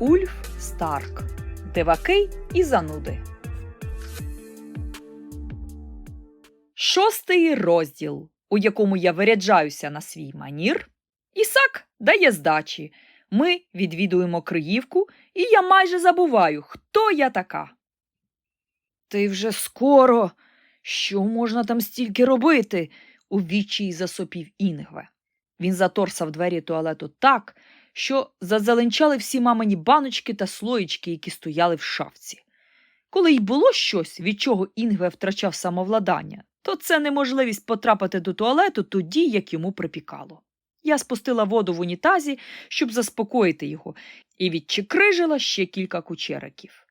Ульф Старк. Диваки і зануди. Шостий розділ, у якому я виряджаюся на свій манір. Ісак дає здачі. Ми відвідуємо Криївку, і я майже забуваю, хто я така. Ти вже скоро. Що можна там стільки робити? у відчаї засопів Інгве. Він заторсав двері туалету так, що зазеленчали всі мамині баночки та слоїчки, які стояли в шафці. Коли й було щось, від чого Інгве втрачав самовладання, то це неможливість потрапити до туалету тоді, як йому припікало. Я спустила воду в унітазі, щоб заспокоїти його, і відчикрижила ще кілька кучериків.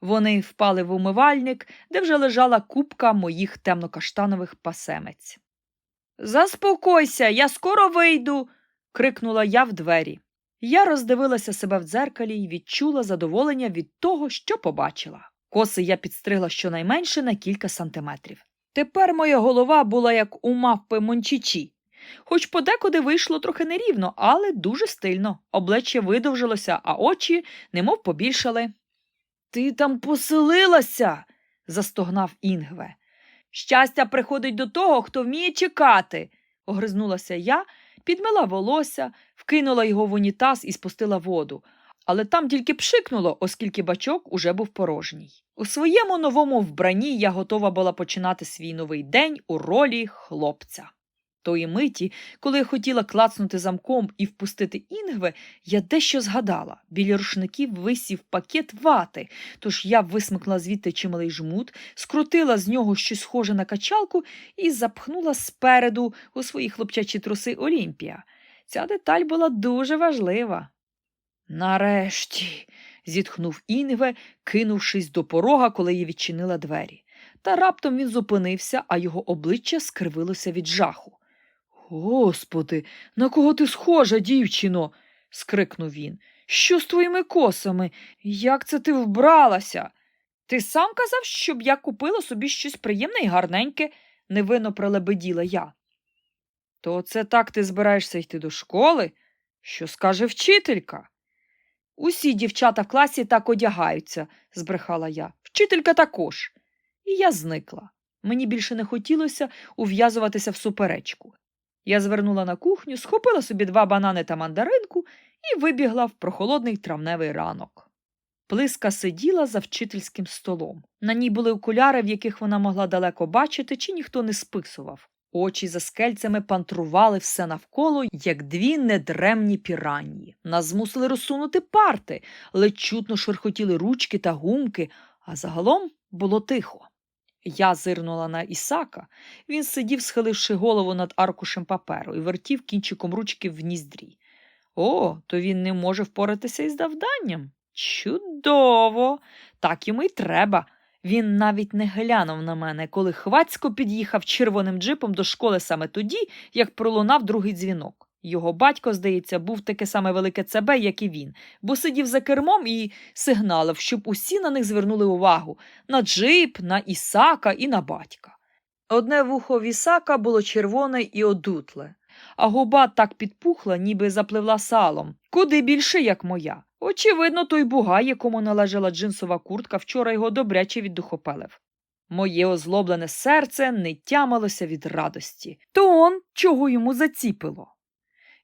Вони впали в умивальник, де вже лежала купка моїх темнокаштанових пасемець. Заспокойся, я скоро вийду. крикнула я в двері. Я роздивилася себе в дзеркалі і відчула задоволення від того, що побачила. Коси я підстригла щонайменше на кілька сантиметрів. Тепер моя голова була як у мавпи Мончичі. Хоч подекуди вийшло трохи нерівно, але дуже стильно. Обличчя видовжилося, а очі немов побільшали. Ти там поселилася, застогнав Інгве. Щастя приходить до того, хто вміє чекати, огризнулася я, підмила волосся, вкинула його в унітаз і спустила воду. Але там тільки пшикнуло, оскільки бачок уже був порожній. У своєму новому вбранні я готова була починати свій новий день у ролі хлопця. Тої миті, коли я хотіла клацнути замком і впустити інгве, я дещо згадала. Біля рушників висів пакет вати, тож я висмикла звідти чималий жмут, скрутила з нього щось схоже на качалку і запхнула спереду у свої хлопчачі труси Олімпія. Ця деталь була дуже важлива. Нарешті, зітхнув Інгве, кинувшись до порога, коли я відчинила двері. Та раптом він зупинився, а його обличчя скривилося від жаху. Господи, на кого ти схожа, дівчино? скрикнув він. Що з твоїми косами? Як це ти вбралася? Ти сам казав, щоб я купила собі щось приємне і гарненьке, невинно пролебеділа я. То це так ти збираєшся йти до школи? Що скаже вчителька? Усі дівчата в класі так одягаються, збрехала я. Вчителька також. І я зникла. Мені більше не хотілося ув'язуватися в суперечку. Я звернула на кухню, схопила собі два банани та мандаринку і вибігла в прохолодний травневий ранок. Плиска сиділа за вчительським столом. На ній були окуляри, в яких вона могла далеко бачити, чи ніхто не списував. Очі за скельцями пантрували все навколо, як дві недремні піранні. Нас змусили розсунути парти, ледь чутно шурхотіли ручки та гумки, а загалом було тихо. Я зирнула на Ісака. Він сидів, схиливши голову над аркушем паперу і вертів кінчиком ручки в ніздрі. О, то він не може впоратися із завданням. Чудово! Так йому й треба. Він навіть не глянув на мене, коли хвацько під'їхав червоним джипом до школи саме тоді, як пролунав другий дзвінок. Його батько, здається, був таке саме велике ЦБ, як і він, бо сидів за кермом і сигналив, щоб усі на них звернули увагу на джип, на Ісака і на батька. Одне вухо в Ісака було червоне і одутле, а губа так підпухла, ніби запливла салом, куди більше, як моя. Очевидно, той бугай, якому належала джинсова куртка, вчора його добряче віддухопелив. Моє озлоблене серце не тямилося від радості. То он чого йому заціпило.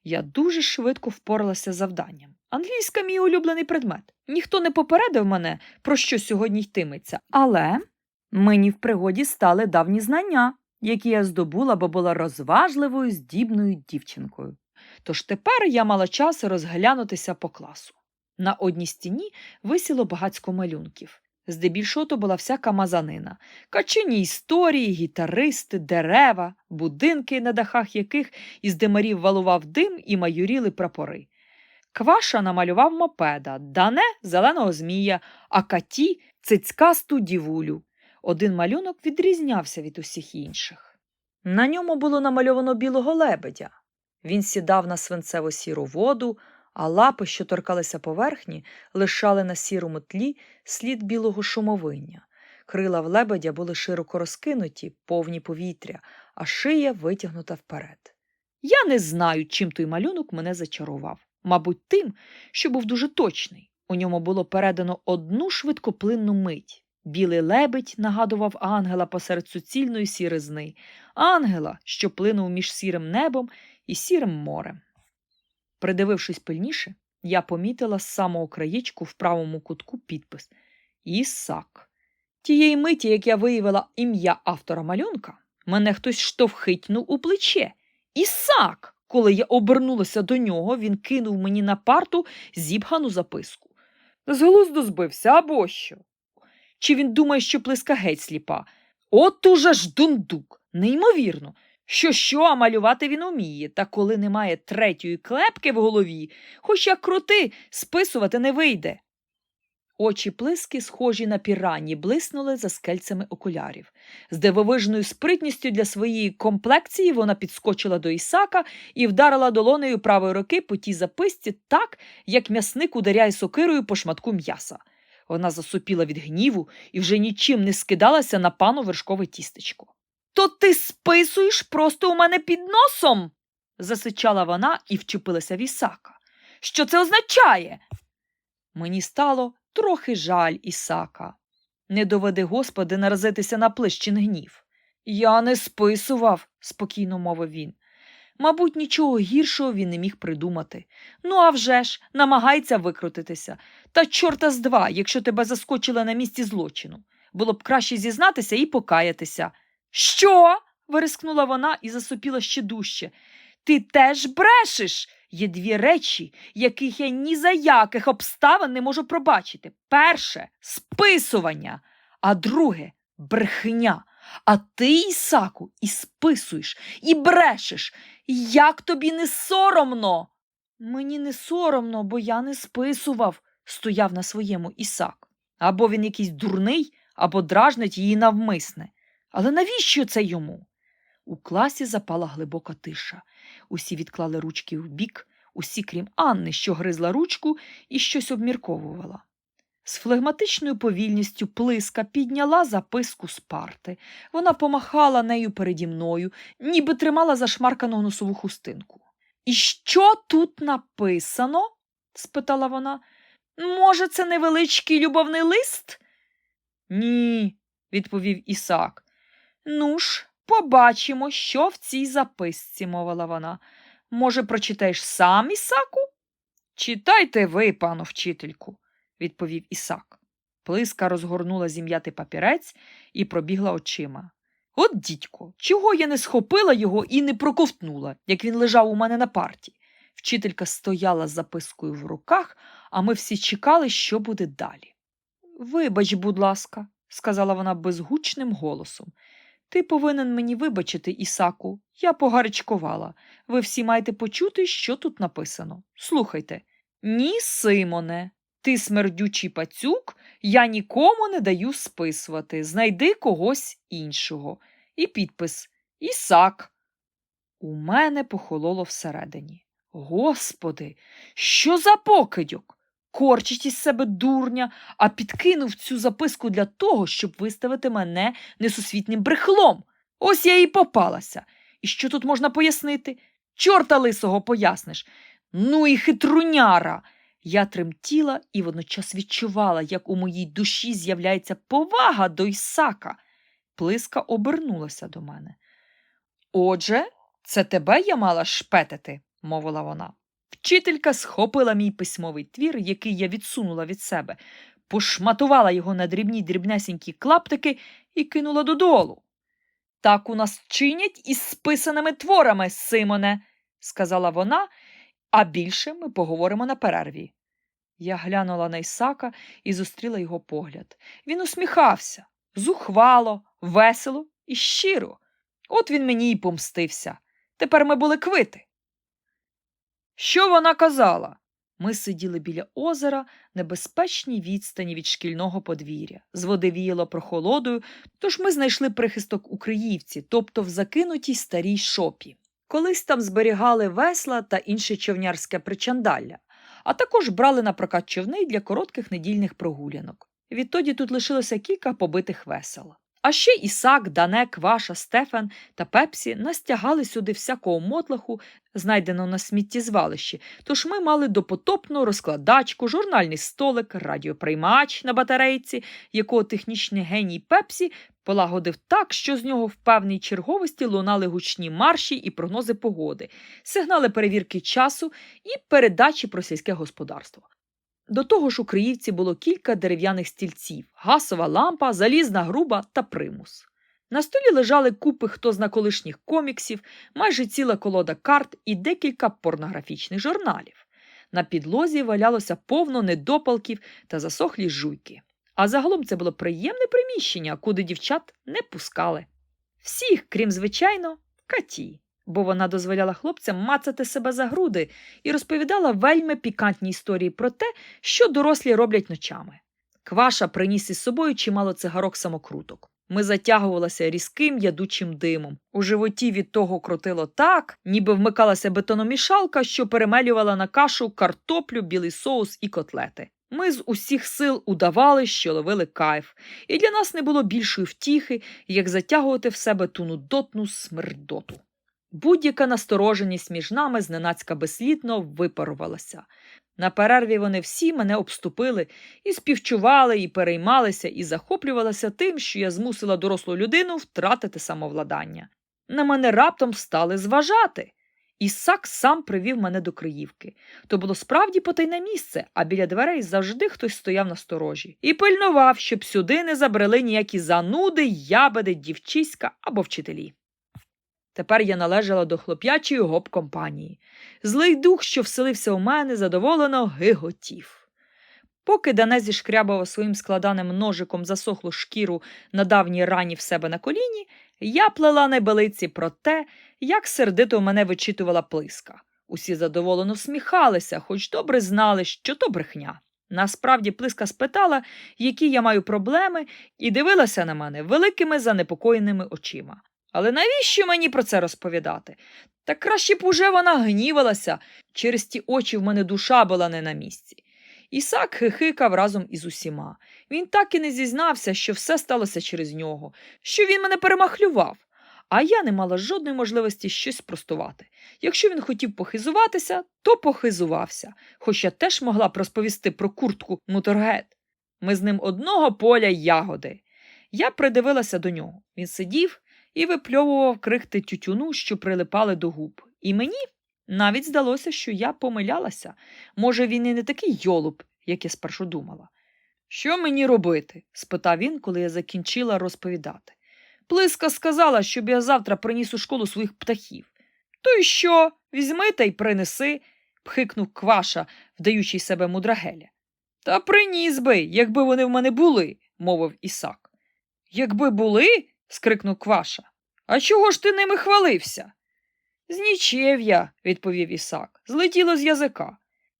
Я дуже швидко впоралася з завданням. Англійська мій улюблений предмет. Ніхто не попередив мене, про що сьогодні йтиметься, але мені в пригоді стали давні знання, які я здобула, бо була розважливою, здібною дівчинкою. Тож тепер я мала час розглянутися по класу. На одній стіні висіло багацько малюнків. Здебільшого то була всяка мазанина, качині історії, гітаристи, дерева, будинки, на дахах яких із димарів валував дим і майоріли прапори. Кваша намалював мопеда, дане зеленого змія, а каті цицькасту дівулю. Один малюнок відрізнявся від усіх інших. На ньому було намальовано білого лебедя. Він сідав на свинцево сіру воду, а лапи, що торкалися поверхні, лишали на сірому тлі слід білого шумовиння. Крила в лебедя були широко розкинуті, повні повітря, а шия витягнута вперед. Я не знаю, чим той малюнок мене зачарував. Мабуть, тим, що був дуже точний. У ньому було передано одну швидкоплинну мить. Білий лебедь нагадував ангела посеред суцільної сіризни, ангела, що плинув між сірим небом і сірим морем. Придивившись пильніше, я помітила з самого краєчку в правому кутку підпис Ісак. Тієї миті, як я виявила ім'я автора малюнка, мене хтось штовхитнув у плече. Ісак! Коли я обернулася до нього, він кинув мені на парту зібгану записку. З глузду збився або що? Чи він думає, що плиска геть сліпа? От уже ж дундук! Неймовірно! Що що, а малювати він уміє, та коли немає третьої клепки в голові, хоч як крути, списувати не вийде. Очі плиски, схожі на пірані, блиснули за скельцями окулярів. З дивовижною спритністю для своєї комплекції вона підскочила до Ісака і вдарила долонею правої руки по тій записці так, як м'ясник ударяє сокирою по шматку м'яса. Вона засопіла від гніву і вже нічим не скидалася на пану вершкове тістечко. То ти списуєш просто у мене під носом. засичала вона і вчепилася в Ісака. Що це означає? Мені стало трохи жаль Ісака. Не доведи, Господи, наразитися на плещин гнів. Я не списував, спокійно мовив він. Мабуть, нічого гіршого він не міг придумати. Ну, а вже ж, намагається викрутитися. Та чорта з два, якщо тебе заскочили на місці злочину. Було б краще зізнатися і покаятися. Що? вирискнула вона і засопіла ще дужче. Ти теж брешеш. Є дві речі, яких я ні за яких обставин не можу пробачити. Перше списування, а друге брехня. А ти, Ісаку, і списуєш, і брешеш. Як тобі не соромно? Мені не соромно, бо я не списував, стояв на своєму Ісак. Або він якийсь дурний, або дражнить її навмисне. Але навіщо це йому? У класі запала глибока тиша. Усі відклали ручки вбік, усі, крім Анни, що гризла ручку і щось обмірковувала. З флегматичною повільністю плиска підняла записку з парти. Вона помахала нею переді мною, ніби тримала зашмаркану носову хустинку. І що тут написано? спитала вона. Може, це невеличкий любовний лист? Ні, відповів Ісак. Ну ж, побачимо, що в цій записці, мовила вона. Може, прочитаєш сам Ісаку? Читайте ви, пану вчительку, відповів Ісак. Плиска розгорнула зім'ятий папірець і пробігла очима. От, дідько, чого я не схопила його і не проковтнула, як він лежав у мене на парті. Вчителька стояла з запискою в руках, а ми всі чекали, що буде далі. Вибач, будь ласка, сказала вона безгучним голосом. Ти повинен мені вибачити, Ісаку. Я погарячкувала. Ви всі маєте почути, що тут написано. Слухайте. Ні, Симоне, ти смердючий пацюк, я нікому не даю списувати. Знайди когось іншого. І підпис Ісак. У мене похололо всередині. Господи, що за покидьок? Корчить із себе дурня, а підкинув цю записку для того, щоб виставити мене несусвітнім брехлом. Ось я і попалася. І що тут можна пояснити? Чорта лисого поясниш. Ну і хитруняра. Я тремтіла і водночас відчувала, як у моїй душі з'являється повага до Ісака. Плиска обернулася до мене. Отже, це тебе я мала шпетити, мовила вона. Вчителька схопила мій письмовий твір, який я відсунула від себе, пошматувала його на дрібні дрібнесенькі клаптики і кинула додолу. Так у нас чинять із списаними творами, Симоне, сказала вона, а більше ми поговоримо на перерві. Я глянула на Ісака і зустріла його погляд. Він усміхався зухвало, весело і щиро. От він мені й помстився. Тепер ми були квити. Що вона казала? Ми сиділи біля озера, небезпечній відстані від шкільного подвір'я. З води віяло прохолодою, тож ми знайшли прихисток у Криївці, тобто в закинутій старій шопі. Колись там зберігали весла та інше човнярське причандалля, а також брали на прокат човни для коротких недільних прогулянок. Відтоді тут лишилося кілька побитих весел. А ще Ісак, Дане, Кваша, Стефан та Пепсі настягали сюди всякого мотлаху, знайденого на сміттєзвалищі, тож ми мали допотопну розкладачку, журнальний столик, радіоприймач на батарейці, якого технічний геній Пепсі полагодив так, що з нього в певній черговості лунали гучні марші і прогнози погоди, сигнали перевірки часу і передачі про сільське господарство. До того ж у Криївці було кілька дерев'яних стільців, гасова лампа, залізна груба та примус. На столі лежали купи хто зна колишніх коміксів, майже ціла колода карт і декілька порнографічних журналів. На підлозі валялося повно недопалків та засохлі жуйки. А загалом це було приємне приміщення, куди дівчат не пускали. Всіх, крім, звичайно, Каті, бо вона дозволяла хлопцям мацати себе за груди і розповідала вельми пікантні історії про те, що дорослі роблять ночами. Кваша приніс із собою чимало цигарок самокруток. Ми затягувалися різким ядучим димом. У животі від того крутило так, ніби вмикалася бетономішалка, що перемелювала на кашу картоплю, білий соус і котлети. Ми з усіх сил удавали, що ловили кайф, і для нас не було більшої втіхи, як затягувати в себе ту нудотну смердоту. Будь-яка настороженість між нами зненацька безслідно випарувалася. На перерві вони всі мене обступили і співчували, і переймалися, і захоплювалися тим, що я змусила дорослу людину втратити самовладання. На мене раптом стали зважати. Ісак сам привів мене до Криївки. То було справді потайне місце, а біля дверей завжди хтось стояв на сторожі і пильнував, щоб сюди не забрели ніякі зануди, ябеди, дівчиська або вчителі. Тепер я належала до хлоп'ячої гоп-компанії. Злий дух, що вселився у мене, задоволено гиготів. Поки Дане зішкрябав своїм складаним ножиком засохлу шкіру на давній рані в себе на коліні, я плела небелиці про те, як сердито мене вичитувала плиска. Усі задоволено всміхалися, хоч добре знали, що то брехня. Насправді плиска спитала, які я маю проблеми, і дивилася на мене великими занепокоєними очима. Але навіщо мені про це розповідати? Та краще б уже вона гнівалася, через ті очі в мене душа була не на місці. Ісак хихикав разом із усіма. Він так і не зізнався, що все сталося через нього, що він мене перемахлював. А я не мала жодної можливості щось спростувати. Якщо він хотів похизуватися, то похизувався, хоч я теж могла б розповісти про куртку Муторгет. Ми з ним одного поля ягоди. Я придивилася до нього. Він сидів і випльовував крихти тютюну, що прилипали до губ. І мені навіть здалося, що я помилялася. Може, він і не такий йолуб, як я спершу думала. Що мені робити? спитав він, коли я закінчила розповідати. Плиска сказала, щоб я завтра приніс у школу своїх птахів. То й що? Візьми та й принеси, пхикнув кваша, вдаючи себе мудрагеля. Та приніс би, якби вони в мене були, мовив Ісак. Якби були? Скрикнув Кваша. А чого ж ти ними хвалився? Знічев я, відповів Ісак, злетіло з язика.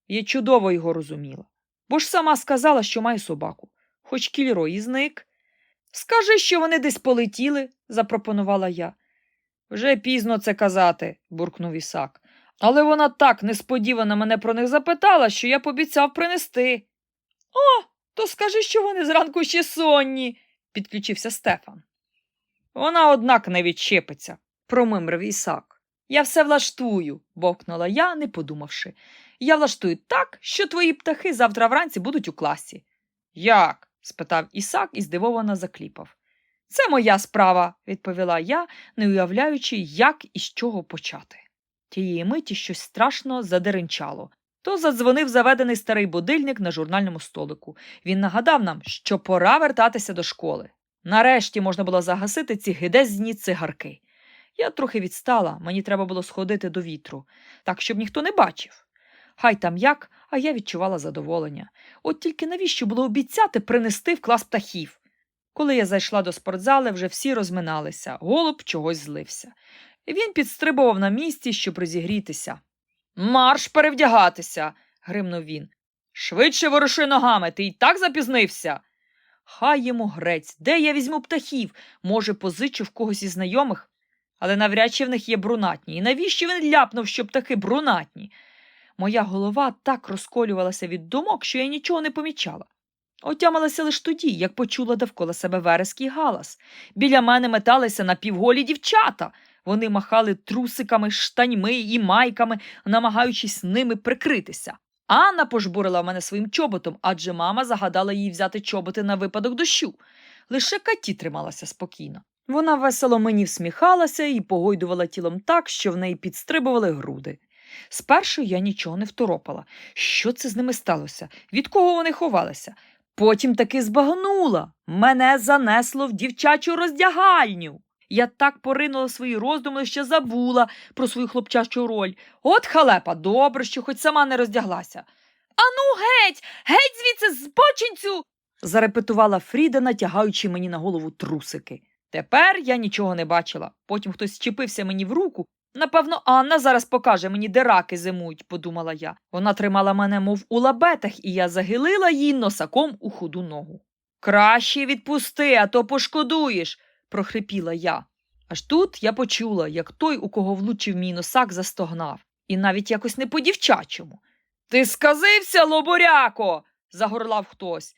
Я чудово його розуміла, бо ж сама сказала, що має собаку, хоч кільрой і зник. Скажи, що вони десь полетіли, запропонувала я. Вже пізно це казати, буркнув Ісак. Але вона так несподівано мене про них запитала, що я пообіцяв принести. О, то скажи, що вони зранку ще сонні, підключився Стефан. Вона, однак, не відчепиться, промимрив Ісак. Я все влаштую, бовкнула я, не подумавши. Я влаштую так, що твої птахи завтра вранці будуть у класі. Як? спитав Ісак і здивовано закліпав. Це моя справа, відповіла я, не уявляючи, як і з чого почати. Тієї миті щось страшно задеренчало. То задзвонив заведений старий будильник на журнальному столику. Він нагадав нам, що пора вертатися до школи. Нарешті можна було загасити ці гидезні цигарки. Я трохи відстала, мені треба було сходити до вітру, так, щоб ніхто не бачив. Хай там як, а я відчувала задоволення. От тільки навіщо було обіцяти принести в клас птахів? Коли я зайшла до спортзали, вже всі розминалися, голуб чогось злився. Він підстрибував на місці, щоб розігрітися. Марш перевдягатися, гримнув він. Швидше воруши ногами, ти й так запізнився. Хай йому грець, де я візьму птахів? Може, позичу в когось із знайомих? Але навряд чи в них є брунатні. І навіщо він ляпнув, що птахи брунатні? Моя голова так розколювалася від думок, що я нічого не помічала. Отямилася лише тоді, як почула довкола себе вереский галас. Біля мене металися напівголі дівчата. Вони махали трусиками, штаньми і майками, намагаючись ними прикритися. Анна пожбурила мене своїм чоботом, адже мама загадала їй взяти чоботи на випадок дощу. Лише Каті трималася спокійно. Вона весело мені всміхалася і погойдувала тілом так, що в неї підстрибували груди. Спершу я нічого не второпала. Що це з ними сталося? Від кого вони ховалися? Потім таки збагнула. Мене занесло в дівчачу роздягальню. Я так поринула свої роздуми, що забула про свою хлопчачу роль. От халепа, добре, що хоч сама не роздяглася. Ану, геть, геть звідси збочинцю. зарепетувала Фріда, натягаючи мені на голову трусики. Тепер я нічого не бачила. Потім хтось чіпився мені в руку. Напевно, Анна зараз покаже мені, де раки зимують, подумала я. Вона тримала мене, мов у лабетах, і я загилила їй носаком у худу ногу. Краще відпусти, а то пошкодуєш, прохрипіла я. Аж тут я почула, як той, у кого влучив мій носак, застогнав, і навіть якось не по-дівчачому. Ти сказився, лобуряко. загорлав хтось.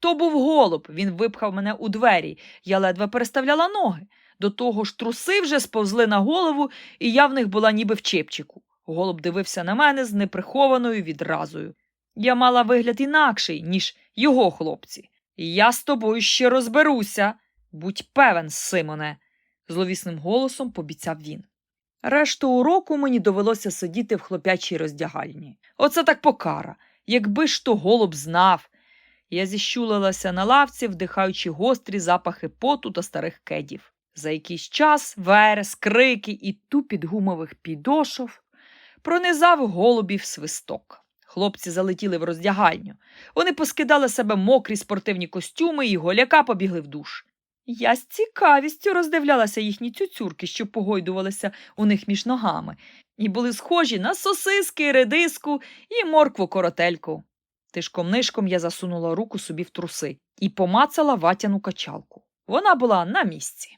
То був голуб, він випхав мене у двері, я ледве переставляла ноги. До того ж труси вже сповзли на голову, і я в них була ніби в чепчику. Голуб дивився на мене з неприхованою відразою. Я мала вигляд інакший, ніж його хлопці. Я з тобою ще розберуся. Будь певен, Симоне, зловісним голосом побіцяв він. Решту уроку мені довелося сидіти в хлопячій роздягальні. Оце так покара. Якби ж то голуб знав. Я зіщулилася на лавці, вдихаючи гострі запахи поту та старих кедів. За якийсь час верес, крики і тупіт гумових підошов пронизав голубів свисток. Хлопці залетіли в роздягальню. Вони поскидали себе мокрі спортивні костюми і голяка побігли в душ. Я з цікавістю роздивлялася їхні цюцюрки, що погойдувалися у них між ногами, і були схожі на сосиски, редиску і моркву коротельку. Тишком нишком я засунула руку собі в труси і помацала ватяну качалку. Вона була на місці.